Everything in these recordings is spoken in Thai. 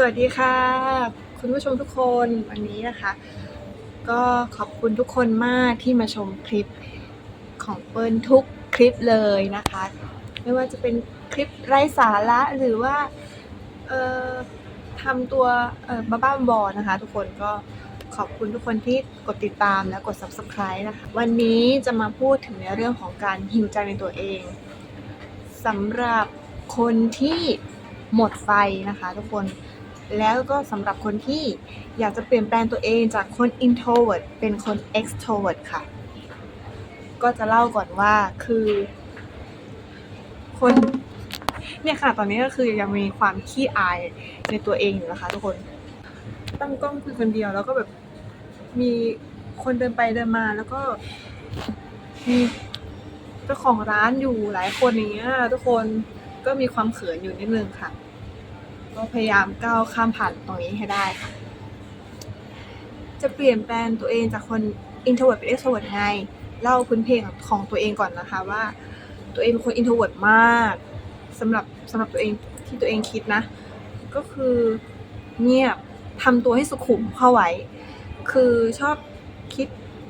สวัสดีค่ะ คุณผู้ชมทุกคนวันนี้นะคะ ก็ขอบคุณทุกคนมากที่มาชมคลิปของเปิ้ลทุกคลิปเลยนะคะ ไม่ว่าจะเป็นคลิปไร้สาระหรือว่าเอ่อทำตัวเอ่อบ้าบอๆนะคะ ทุกคนก็ขอบคุณทุกคนที่กดติดตามและกด subscribe นะคะ วันนี้จะมาพูดถึงในเรื่องของการฮิวใจในตัวเองสำหรับคนที่หมดไฟนะคะ ทุกคน แล้วก็สำหรับคนที่อยากจะเปลี่ยนแปลงตัวเองจากคน introvert เป็นคน extrovert ค่ะ ก็จะเล่าก่อนว่าคือ คนเนี่ยค่ะ ตอนนี้ก็คือยังมีความขี้อายในตัวเองอยู่นะคะทุกคน ตั้งกล้องคุยคนเดียวแล้วก็แบบมีคนเดินไปเดินมาแล้วก็มีเจ้าของร้านอยู่หลายคนอย่างเงี้ยทุกคนก็มีความเขินอยู่นิดนึงค่ะ ก็พยายามก้าวข้ามผ่านตรงนี้ให้ได้ค่ะ จะเปลี่ยนแปลงตัวเองจากคน introvert เป็น extrovert ไงเล่าพื้นเพลงของตัวเองก่อนนะคะว่า ตัวเองเป็นคน introvert มากสำหรับสำหรับตัวเองที่ตัวเองคิดนะ ก็คือเงียบทำตัวให้สุขุมเข้าไว้ คือชอบคิด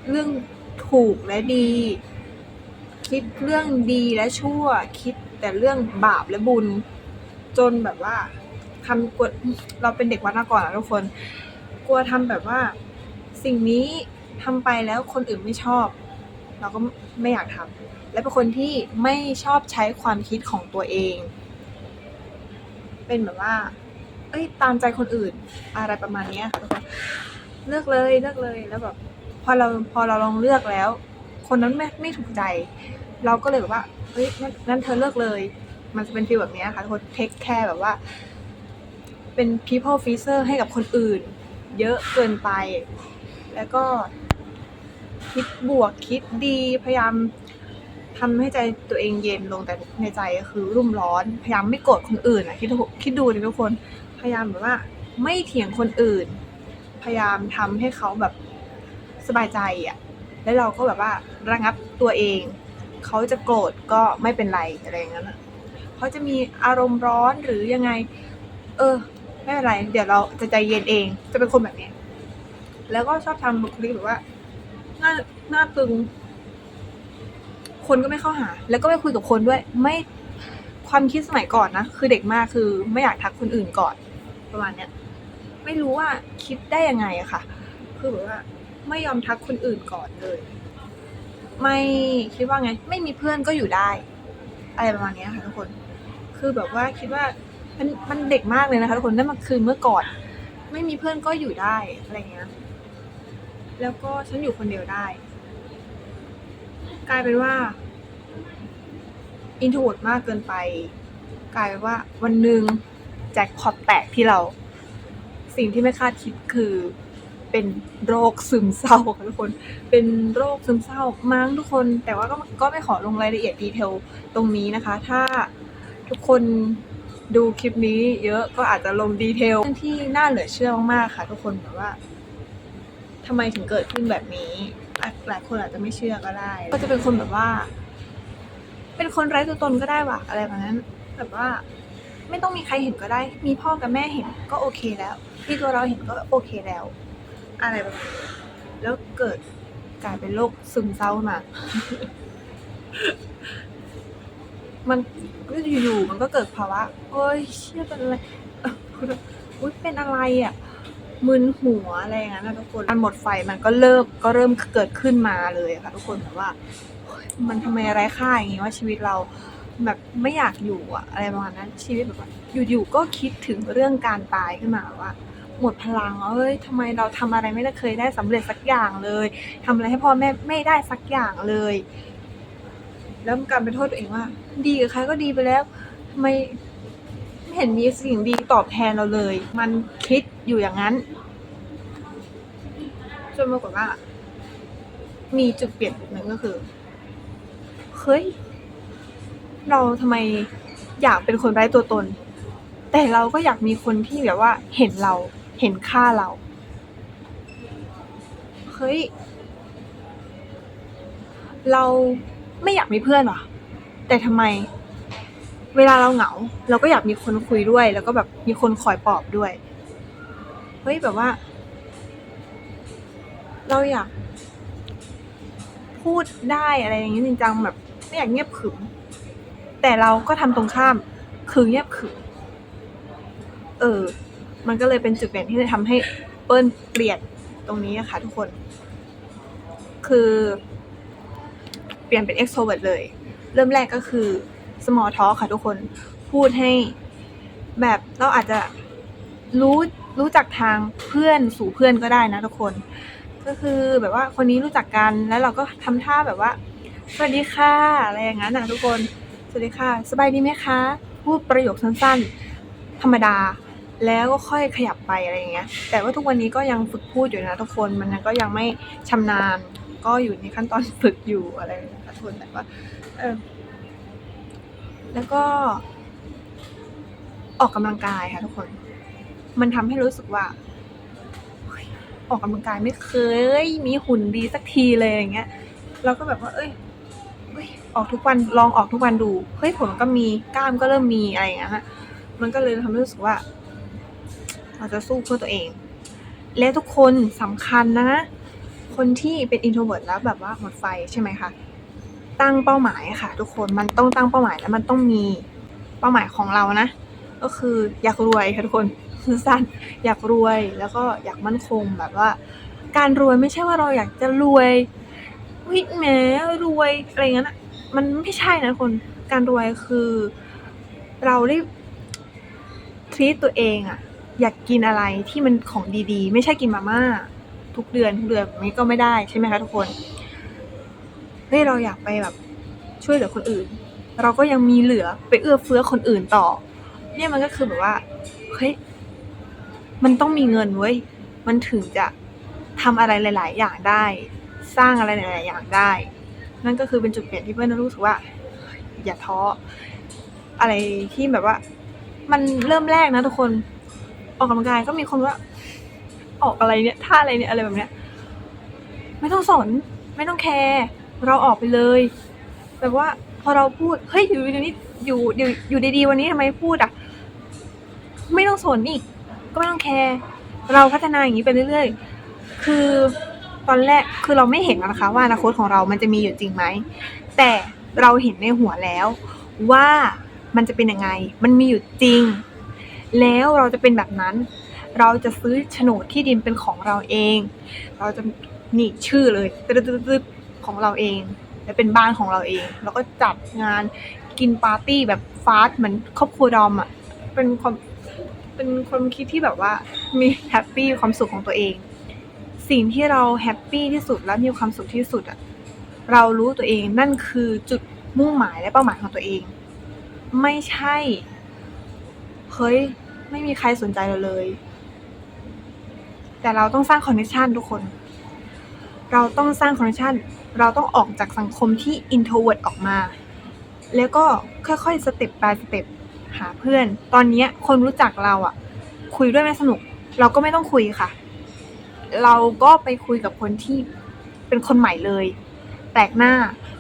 เรื่องถูกและดี คิดเรื่องดีและชั่ว คิดแต่เรื่องบาปและบุญ จนแบบว่า ทำกลัวเราเป็นเด็กวัดมาก่อนนะทุกคน กลัวทำแบบว่าสิ่งนี้ทำไปแล้วคนอื่นไม่ชอบ เราก็ไม่อยากทำและเป็นคนที่ไม่ชอบใช้ความคิดของตัวเอง เป็นแบบว่า เอ้ยตามใจคนอื่นอะไรประมาณเนี้ยค่ะทุกคนเลือกเลยเลือกเลยแล้วแบบพอเราพอเราลองเลือกแล้ว คนนั้นไม่ไม่ถูกใจ เราก็เลยแบบว่าเฮ้ยนงั้นเธอเลือกเลย มันจะเป็นฟีลแบบนี้ค่ะทุกคนเทคแคร์แบบว่า เป็น people pleaser ให้กับคนอื่น เยอะเกินไป แล้วก็คิดบวกคิดดีพยายามทำให้ใจตัวเองเย็นลงแต่ในใจก็คือรุ่มร้อน พยายามไม่โกรธคนอื่นอะคิดดูคิดดูดิทุกคนพยายามแบบว่า ไม่เถียงคนอื่น พยายามทำให้เขาแบบสบายใจอะแล้วเราก็แบบว่าระงับตัวเอง เขาจะโกรธก็ไม่เป็นไรอะไรอย่างนั้นเขาจะมีอารมณ์ร้อนหรือยังไง เออ ไม่เป็นไร เดี๋ยวเราจะใจเย็นเอง จะเป็นคนแบบนี้ แล้วก็ชอบทำบุคลิกแบบว่า หน้าหน้าตึง คนก็ไม่เข้าหา แล้วก็ไม่คุยกับคนด้วย ไม่ความคิดสมัยก่อนนะ คือเด็กมากคือไม่อยากทักคนอื่นก่อน ประมาณเนี้ย ไม่รู้ว่าคิดได้ยังไงอะค่ะ คือแบบว่า ไม่ยอมทักคนอื่นก่อนเลย ไม่คิดว่าไง ไม่มีเพื่อนก็อยู่ได้ อะไรประมาณนี้ค่ะทุกคน คือแบบว่าคิดว่า มันมันเด็กมากเลยนะคะทุกคนนั่นมันคือเมื่อก่อน ไม่มีเพื่อนก็อยู่ได้อะไรเงี้ยแล้วก็ฉันอยู่คนเดียวได้ กลายเป็นว่าอินโทรดมากเกินไป กลายเป็นว่าวันหนึ่งแจ็คพอตแตกที่เรา สิ่งที่ไม่คาดคิดคือเป็นโรคซึมเศร้าค่ะทุกคน เป็นโรคซึมเศร้ามั้งทุกคน แต่ว่าก็ก็ไม่ขอลงรายละเอียดดีเทลตรงนี้นะคะ ถ้าทุกคน ดูคลิปนี้เยอะก็อาจจะลงดีเทลที่น่าเหลือเชื่อมากๆค่ะ ทุกคนแบบว่าทำไมถึงเกิดขึ้นแบบนี้อะหลายคนอาจจะไม่เชื่อก็ได้ ก็จะเป็นคนแบบว่า เป็นคนไร้ตัวตนก็ได้ว่ะอะไรแบบนั้น แบบว่า ไม่ต้องมีใครเห็นก็ได้ มีพ่อกับแม่เห็นก็โอเคแล้วมีตัวเราเห็นก็โอเคแล้ว อะไรแบบนี้แล้วเกิดกลายเป็นโรคซึมเศร้ามา มันก็อยู่ๆมันก็เกิดภาวะเอ้ยเชื่อเป็นอะไรเอ้ออุ้ยเป็นอะไรอะมึนหัวอะไรอย่างนั้นนะทุกคนการหมดไฟมันก็เริ่มก็เริ่มเกิดขึ้นมาเลยค่ะ ทุกคนแบบว่า มันทำไมไร้ค่าอย่างงี้ว่าชีวิตเราแบบไม่อยากอยู่อะอะไรประมาณนั้นชีวิตแบบว่าอยู่ๆก็คิดถึงเรื่องการตายขึ้นมาว่า หมดพลังเอ้ยทำไมเราทำอะไรไม่ได้เคยได้สำเร็จสักอย่างเลยทำอะไรให้พ่อแม่ไม่ได้สักอย่างเลย แล้วกลับไปโทษตัวเองว่า ดีกับใครก็ดีไปแล้วทำไมไม่เห็นมีสิ่งดีตอบแทนเราเลย มันคิดอยู่อย่างนั้นจนปรากฏว่า มีจุดเปลี่ยนหนึ่งก็คือเฮ้ยเราทำไมอยากเป็นคนไร้ตัวตน แต่เราก็อยากมีคนที่แบบว่า เห็นเราเห็นค่าเราเฮ้ยเรา ไม่อยากมีเพื่อนว่ะแต่ทำไม เวลาเราเหงา เราก็อยากมีคนคุยด้วย แล้วก็แบบมีคนคอยปลอบด้วย เฮ้ยแบบว่า เราอยาก พูดได้อะไรอย่างนี้จริงจังแบบ ไม่อยากเงียบขึม แต่เราก็ทำตรงข้าม คือเงียบขึม เออ มันก็เลยเป็นจุดเปลี่ยนที่จะทำให้เปิ้ลเปลี่ยนตรงนี้อะคะทุกคน คือ เปลี่ยนเป็น extrovert เลย เริ่มแรกก็คือ small talk ค่ะทุกคนพูดให้แบบเราอาจจะรู้รู้จักทางเพื่อนสู่เพื่อนก็ได้นะทุกคน ก็คือแบบว่าคนนี้รู้จักกันแล้วเราก็ทำท่าแบบว่า สวัสดีค่ะอะไรอย่างนั้นนะทุกคนสวัสดีค่ะ สบายดีไหมคะ พูดประโยคสั้นๆ ธรรมดา แล้วก็ค่อยขยับไปอะไรอย่างเงี้ย แต่ว่าทุกวันนี้ก็ยังฝึกพูดอยู่นะทุกคนมันก็ยังไม่ชำนาญก็อยู่ในขั้นตอนฝึกอยู่อะไรอย่างเงี้ย ค่ะทุกคนแต่ว่าเออแล้วก็ ออกกำลังกายค่ะทุกคน มันทำให้รู้สึกว่า ออกกำลังกายไม่เคย มีหุ่นดีสักทีเลยอย่างเงี้ยเราก็แบบว่า เอ้ยออกทุกวันลองออกทุกวันดูเฮ้ยผลก็มีกล้ามก็เริ่มมีอะไรอย่างเงี้ยฮะมันก็เลยทำให้รู้สึกว่า เราจะสู้เพื่อตัวเอง และทุกคนสำคัญนะ คนที่เป็น introvert แล้วแบบว่าหมดไฟใช่ไหมคะ ตั้งเป้าหมายค่ะ ทุกคนมันต้องตั้งเป้าหมายแล้วมันต้องมีเป้าหมายของเรานะ ก็คืออยากรวยค่ะทุกคนสั้นอยากรวยแล้วก็อยากมั่นคงแบบว่า การรวยไม่ใช่ว่าเราอยากจะรวยวิแหมรวยอะไรอย่างนั้นะมันไม่ใช่นะคนการรวยคือเราได้ทรีตตัวเองอะอยากกินอะไรที่มันของดีๆ ไม่ใช่กินมาม่าทุกเดือนทุกเดือนแบบนี้ก็ไม่ได้ใช่ไหมคะทุกคน เฮ้ยเราอยากไปแบบช่วยเหลือคนอื่น เราก็ยังมีเหลือไปเอื้อเฟื้อคนอื่นต่อ เนี่ยมันก็คือแบบว่าเฮ้ยมันต้องมีเงินเว้ยมันถึงจะทำอะไรหลาย ๆ อย่างได้ สร้างอะไรหลาย ๆ อย่างได้ นั่นก็คือเป็นจุดเปลี่ยนที่เพื่อนรู้สึกว่า อย่าท้ออะไรที่แบบว่า มันเริ่มแรกนะทุกคนออกกำลังกายก็มีคนว่า ออกอะไรเนี่ยท่าอะไรเนี่ยอะไรแบบเนี้ย ไม่ต้องสน ไม่ต้องแคร์ เราออกไปเลย แบบว่าพอเราพูดเฮ้ยอยู่ดีๆอยู่อยู่อยู่ดีๆวันนี้ทำไมพูดอะ ไม่ต้องสนอีกก็ไม่ต้องแคร์เราพัฒนาอย่างนี้ไปเรื่อยๆ คือตอนแรกคือเราไม่เห็นนะคะ ว่าอนาคตของเรามันจะมีอยู่จริงไหมแต่เราเห็นในหัวแล้ว ว่ามันจะเป็นยังไง มันมีอยู่จริง แล้วเราจะเป็นแบบนั้น เราจะซื้อโฉนดที่ดินเป็นของเราเอง เราจะนี่ชื่อเลยตึ๊ดๆ ของเราเองและเป็นบ้านของเราเอง แล้วก็จัดงานกินปาร์ตี้แบบฟาสต์เหมือนครอบครัวดอมอะเป็นความเป็นความคิดที่แบบว่ามีแฮปปี้ความสุขของตัวเอง สิ่งที่เราแฮปปี้ที่สุดและมีความสุขที่สุดอะเรารู้ตัวเองนั่นคือจุดมุ่งหมายและเป้าหมายของตัวเอง ไม่ใช่เฮ้ยไม่มีใครสนใจเราเลย แต่เราต้องสร้างคอนเนคชันทุกคน เราต้องสร้างคอนเนคชัน เราต้องออกจากสังคมที่ introvert ออกมา แล้วก็ค่อยๆสเต็ป by สเต็ปหาเพื่อน ตอนนี้คนรู้จักเราอะคุยด้วยไม่สนุก เราก็ไม่ต้องคุยค่ะ เราก็ไปคุยกับคนที่เป็นคนใหม่เลย แปลกหน้า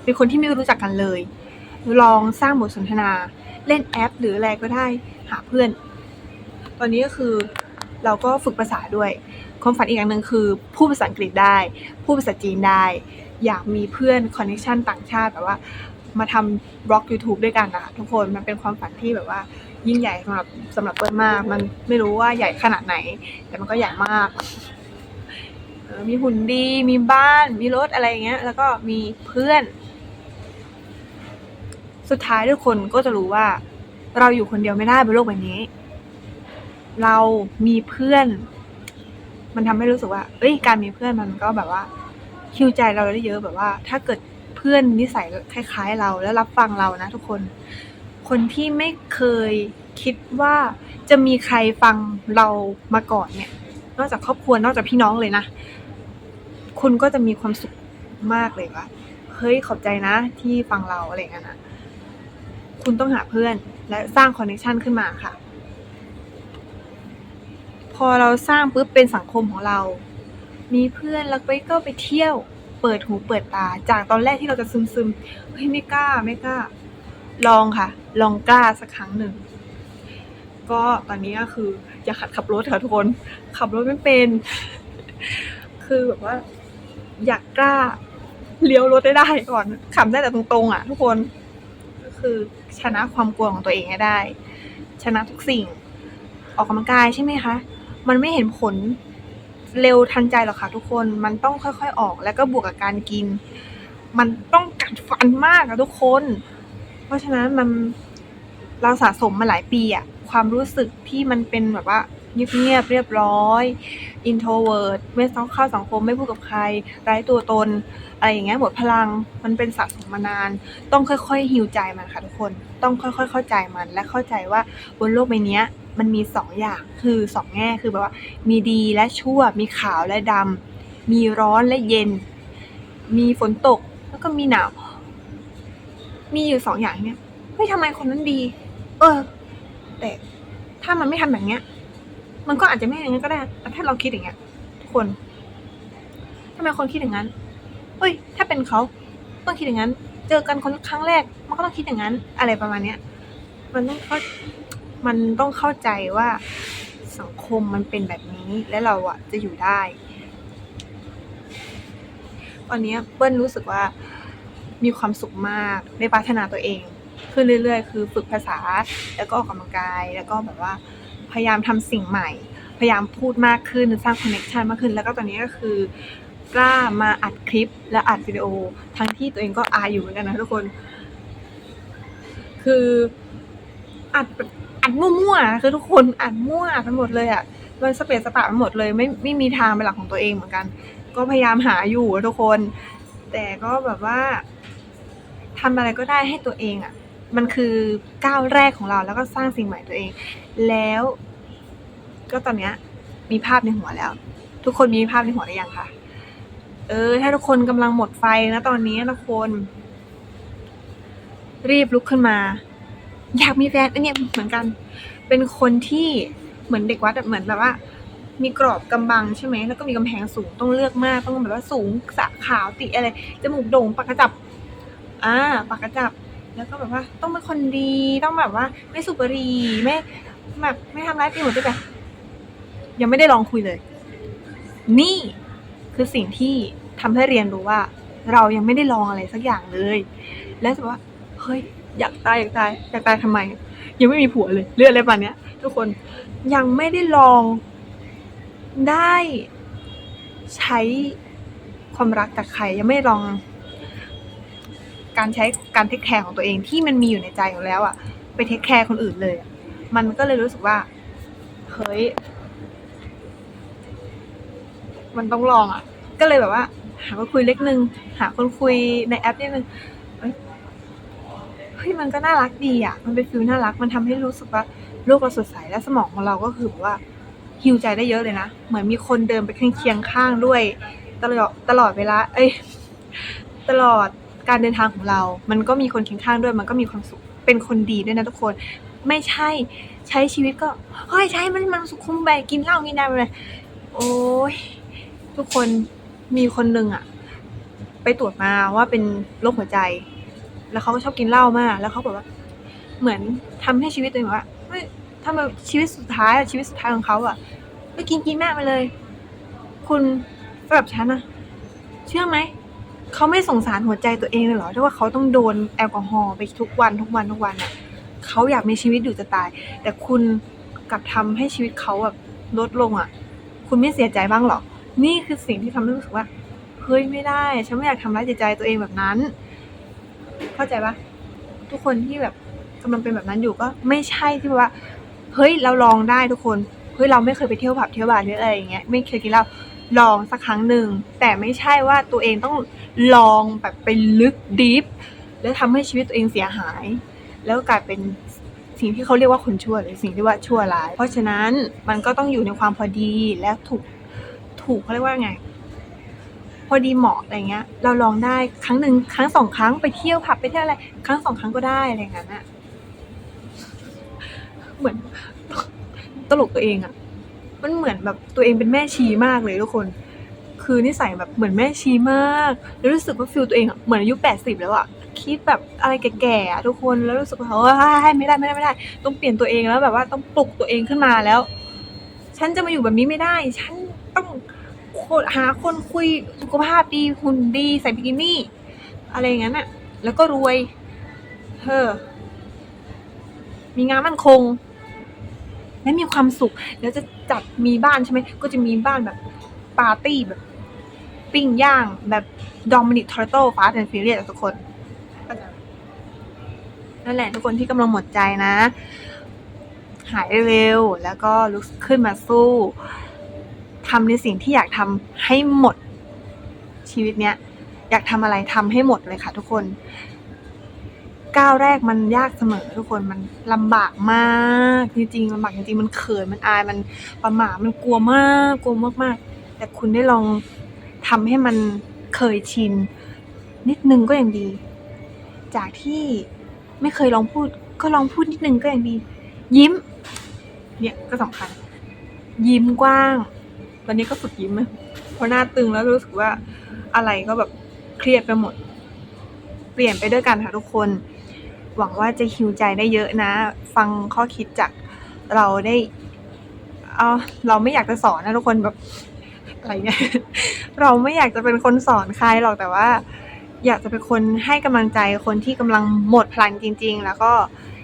เป็นคนที่ไม่รู้จักกันเลย ลองสร้างบทสนทนาเล่นแอป หรืออะไรก็ได้หาเพื่อน ตอนนี้ก็คือเราก็ฝึกภาษาด้วย ความฝันอีกอย่างหนึ่งคือพูดภาษาอังกฤษได้ พูดภาษาจีนได้ อยากมีเพื่อนคอนเนคชันต่างชาติแบบว่ามาทำบล็อก YouTube ด้วยกันนะคะทุกคนมันเป็นความฝันที่แบบว่า ยิ่งใหญ่สำหรับสำหรับเปิ้ลมาก มันไม่รู้ว่าใหญ่ขนาดไหน แต่มันก็ใหญ่มาก มีหุ่นดีมีบ้าน มีรถอะไรอย่างเงี้ย แล้วก็มีเพื่อน สุดท้ายทุกคนก็จะรู้ว่า เราอยู่คนเดียวไม่ได้บนโลกใบนี้ เรามีเพื่อน มันทำให้รู้สึกว่า เอ้ย การมีเพื่อนมันก็แบบว่า ฮิวใจเราได้เยอะแบบว่า ถ้าเกิดเพื่อนนิสัยคล้าย ๆ เราแล้วรับฟังเรานะทุกคน คนที่ไม่เคยคิดว่าจะมีใครฟังเรามาก่อนเนี่ย นอกจากครอบครัวนอกจากพี่น้องเลยนะ คุณก็จะมีความสุขมากเลยว่าเฮ้ยขอบใจนะที่ฟังเราอะไรเงี้ยนะคุณต้องหาเพื่อนและสร้างคอนเนคชันขึ้นมาค่ะ พอเราสร้างปุ๊บเป็นสังคมของเรา มีเพื่อนแล้วไปก็ไปเที่ยว เปิดหูเปิดตา จากตอนแรกที่เราจะซึมซึมๆเฮ้ยไม่กล้าไม่กล้า ลองค่ะ ลองกล้าสักครั้งหนึ่ง ก็ตอนนี้ก็คืออย่าขัดขับรถค่ะทุกคน ขับรถไม่เป็น คือแบบว่า อยากกล้าเลี้ยวรถได้ได้ก่อนขับได้แต่ตรงๆอะ ทุกคนก็คือชนะความกลัวของตัวเองให้ได้ ชนะทุกสิ่ง ออกกำลังกายใช่ไหมคะ มันไม่เห็นผล เร็วทันใจหรอกค่ะทุกคน มันต้องค่อยๆออก แล้วก็บวกกับการกิน มันต้องกัดฟันมากอะทุกคน เพราะฉะนั้นมันเราสะสมมาหลายปีอะความรู้สึกที่มันเป็นแบบว่าเงียบๆเรียบร้อย introvert ไม่ต้องเข้าสังคมไม่พูดกับใคร ไร้ตัวตน อะไรอย่างเงี้ยหมดพลัง มันเป็นสะสมมานาน ต้องค่อยๆฮิวใจมันค่ะทุกคน ต้องค่อยๆ เข้าใจมัน และเข้าใจว่าบนโลกใบนี้ มันมีสองอย่างคือสองแง่คือแบบว่า มีดีและชั่ว มีขาวและดำมีร้อนและเย็น มีฝนตกแล้วก็มีหนาว มีอยู่สองอย่างเนี้ยเฮ้ยทำไมคนนั้นดี เออ แต่ถ้ามันไม่ทำแบบเนี้ย มันก็อาจจะไม่อย่างนั้นก็ได้แต่ถ้าเราคิดอย่างเงี้ยทุกคนทำไมคนคิดอย่างนั้นเฮ้ย ถ้าเป็นเขาต้องคิดอย่างนั้น เจอกันคนครั้งแรก มันก็ต้องคิดอย่างนั้น อะไรประมาณเนี้ย มันต้องเขา มันต้องเข้าใจว่าสังคมมันเป็นแบบนี้และเราอะจะอยู่ได้ ตอนนี้เปิ้ลรู้สึกว่ามีความสุขมากได้พัฒนาตัวเองขึ้นเรื่อยๆ คือฝึกภาษาแล้วก็ออกกำลังกาย แล้วก็แบบว่าพยายามทำสิ่งใหม่ พยายามพูดมากขึ้นสร้างคอนเน c t ชันมากขึ้น แล้วก็ตอนนี้ก็คือกล้ามาอัดคลิปและอัดวิดีโอ ทั้งที่ตัวเองก็อายอยู่เหมือนกันนะทุกคน คืออัด แบบอัดมั่วๆคือทุกคนอัดมั่วไปหมดเลยอะมันสเปซสปะไปหมดเลยไม่ไม่มีทางเป็นหลักของตัวเองเหมือนกัน ก็พยายามหาอยู่ทุกคน แต่ก็แบบว่าทำอะไรก็ได้ให้ตัวเองอะ มันคือก้าวแรกของเราแล้วก็สร้างสิ่งใหม่ตัวเอง แล้ว ก็ตอนเนี้ย มีภาพในหัวแล้ว ทุกคนมีภาพในหัวหรือยังคะเออ ถ้าทุกคนกำลังหมดไฟนะตอนนี้นะคน รีบลุกขึ้นมา อยากมีแฟนอันเนี้ยเหมือนกัน เป็นคนที่เหมือนเด็กวัดอะเหมือนแบบว่า มีกรอบกำบังใช่ไหมแล้วก็มีกำแพงสูงต้องเลือกมากต้องแบบว่าสูงสะขาวติอะไรจมูกโด่งปากกระจับอ่าปากกระจับ แล้วก็แบบว่า ต้องเป็นคนดีต้องแบบว่า ไม่สูบบุหรี่ไม่แบบไม่ทำร้ายปีหัวใจแบบยังไม่ได้ลองคุยเลย นี่คือสิ่งที่ทำให้เรียนรู้ว่า เรายังไม่ได้ลองอะไรสักอย่างเลย แล้วจะบว่าเฮ้ย อยากตายอยากตายอยากตายทำไม ยังไม่มีผัวเลยเรื่องอะไรประมาณเนี้ย ทุกคนยังไม่ได้ลองได้ใช้ความรักจากใครยังไม่ลอง การใช้การเทคแคร์ของตัวเองที่มันมีอยู่ในใจอยู่แล้วอะไปเทคแคร์คนอื่นเลย มันก็เลยรู้สึกว่าเฮ้ยมันต้องลองอะก็เลยแบบว่า หาคนคุยเล็กนึง หาคนคุยในแอปนิดนึง ฮ้ยมันก็น่ารักดีอะ มันเป็นฟิลน่ารัก มันทำให้รู้สึกว่าโลกเราสดใสและสมองของเราก็คือว่าฮิวใจได้เยอะเลยนะ เหมือนมีคนเดินไปเคียงข้างด้วย ตลอดตลอดเวลา เอ้ย ตลอดการเดินทางของเรา มันก็มีคนเคียงข้างด้วย มันก็มีความสุข เป็นคนดีด้วยนะทุกคน ไม่ใช่ใช้ชีวิตก็เฮ้ยใช้มันมันสุขุมไปกินเหล้ากินน้ำไปเลยโอ้ยทุกคนมีคนหนึ่งอะไปตรวจมาว่าเป็นโรคหัวใจ แล้วเขาก็ชอบกินเหล้ามาก แล้วเขาบอกว่า เหมือนทำให้ชีวิตตัวเองว่าเฮ้ยทำแบบชีวิตสุดท้ายอะชีวิตสุดท้ายของเขาอะไปกินกินแม่ไปเลย คุณแบบฉันอะเชื่อไหมเขาไม่สงสารหัวใจตัวเองเลยเหรอที่ว่าเขาต้องโดนแอลกอฮอล์ไปทุกวันทุกวันทุกวันอะเขาอยากมีชีวิตอยู่จะตาย แต่คุณกลับทำให้ชีวิตเขาแบบลดลงอะคุณไม่เสียใจบ้างหรอ นี่คือสิ่งที่ทำให้รู้สึกว่าเฮ้ยไม่ได้ ฉันไม่อยากทำร้ายจิตใจตัวเองแบบนั้น เข้าใจปะทุกคนที่แบบกำลังเป็นแบบนั้นอยู่ก็ไม่ใช่ที่ว่าเฮ้ยเราลองได้ทุกคนเฮ้ยเราไม่เคยไปเที่ยวผับเที่ยวบาร์หรืออะไรอย่างเงี้ยไม่เคยกินเหล้าลองสักครั้งหนึ่งแต่ไม่ใช่ว่าตัวเองต้องลองแบบไปลึกดีฟแล้วทำให้ชีวิตตัวเองเสียหาย แล้วกลายเป็นสิ่งที่เขาเรียกว่าคนชั่วหรือสิ่งที่ว่าชั่วร้าย เพราะฉะนั้นมันก็ต้องอยู่ในความพอดีและถูกถูกเขาเรียกว่าไง พอดีเหมาะอะไรเงี้ย เราลองได้ครั้งหนึ่งครั้งสองครั้งไปเที่ยวผับไปเที่ยวอะไร ครั้งสองครั้งก็ได้อะไรอย่างนั้นอะเหมือนตลกตัวเองอะมันเหมือนแบบตัวเองเป็นแม่ชีมากเลยทุกคน คือนิสัยแบบเหมือนแม่ชีมากแล้วรู้สึกว่าฟิลตัวเองอะเหมือนอายุแปดสิบแล้วอะคิดแบบอะไรแก่ๆทุกคนแล้วรู้สึกว่าเฮ้ยไม่ได้ไม่ได้ไม่ได้ ต้องเปลี่ยนตัวเองแล้วแบบว่าต้องปลุกตัวเองขึ้นมาแล้ว ฉันจะมาอยู่แบบนี้ไม่ได้ ฉันต้อง หาคนคุยสุขภาพดีหุ่นดีใส่บิกินี่ อะไรอย่างนั้นอะแล้วก็รวยเธอมีงานมั่นคง และมีความสุข แล้วจะจัดมีบ้านใช่ไหม ก็จะมีบ้านแบบปาร์ตี้แบบ ปิ้งย่างแบบดอมินิกทอร์โต้ฟาสต์แอนด์ฟิเรียทุกคนนั่นแหละทุกคนที่กำลังหมดใจนะ หายเร็ว แล้วก็ลุกขึ้นมาสู้ ทำในสิ่งที่อยากทำให้หมดชีวิตเนี้ยอยากทำอะไรทำให้หมดเลยค่ะ ทุกคนก้าวแรกมันยากเสมอทุกคนมันลำบากมากจริงๆลำบากจริงๆมันเขินมันอายมันประหม่ามันกลัวมากกลัวมากๆ แต่คุณได้ลองทำให้มันเคยชิน นิดนึงก็ยังดี จากที่ไม่เคยลองพูด ก็ลองพูดนิดนึงก็ยังดี ยิ้ม เนี่ยก็สำคัญยิ้มกว้าง ตอนนี้ก็ฝึกยิ้มนะเพราะหน้าตึงแล้วรู้สึกว่าอะไรก็แบบเครียดไปหมด เปลี่ยนไปด้วยกันค่ะทุกคน หวังว่าจะฮิวใจได้เยอะนะ ฟังข้อคิดจากเราได้เอาเราไม่อยากจะสอนนะทุกคนแบบอะไรเนี่ยเราไม่อยากจะเป็นคนสอนใครหรอกแต่ว่า อยากจะเป็นคนให้กำลังใจคนที่กำลังหมดพลังจริง ๆ แล้วก็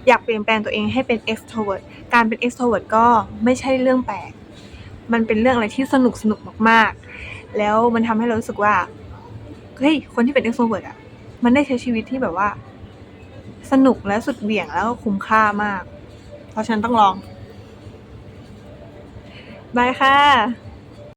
อยากเปลี่ยนแปลงตัวเองให้เป็น extrovert การเป็น extrovert ก็ไม่ใช่เรื่องแปลก มันเป็นเรื่องอะไรที่สนุกสนุกมากๆ แล้วมันทำให้เรารู้สึกว่า เฮ้ย คนที่เป็น extrovert อะ มันได้ใช้ชีวิตที่แบบว่า สนุกและสุดเหวี่ยงแล้วก็คุ้มค่ามาก เพราะฉะนันต้องลอง บายค่ะ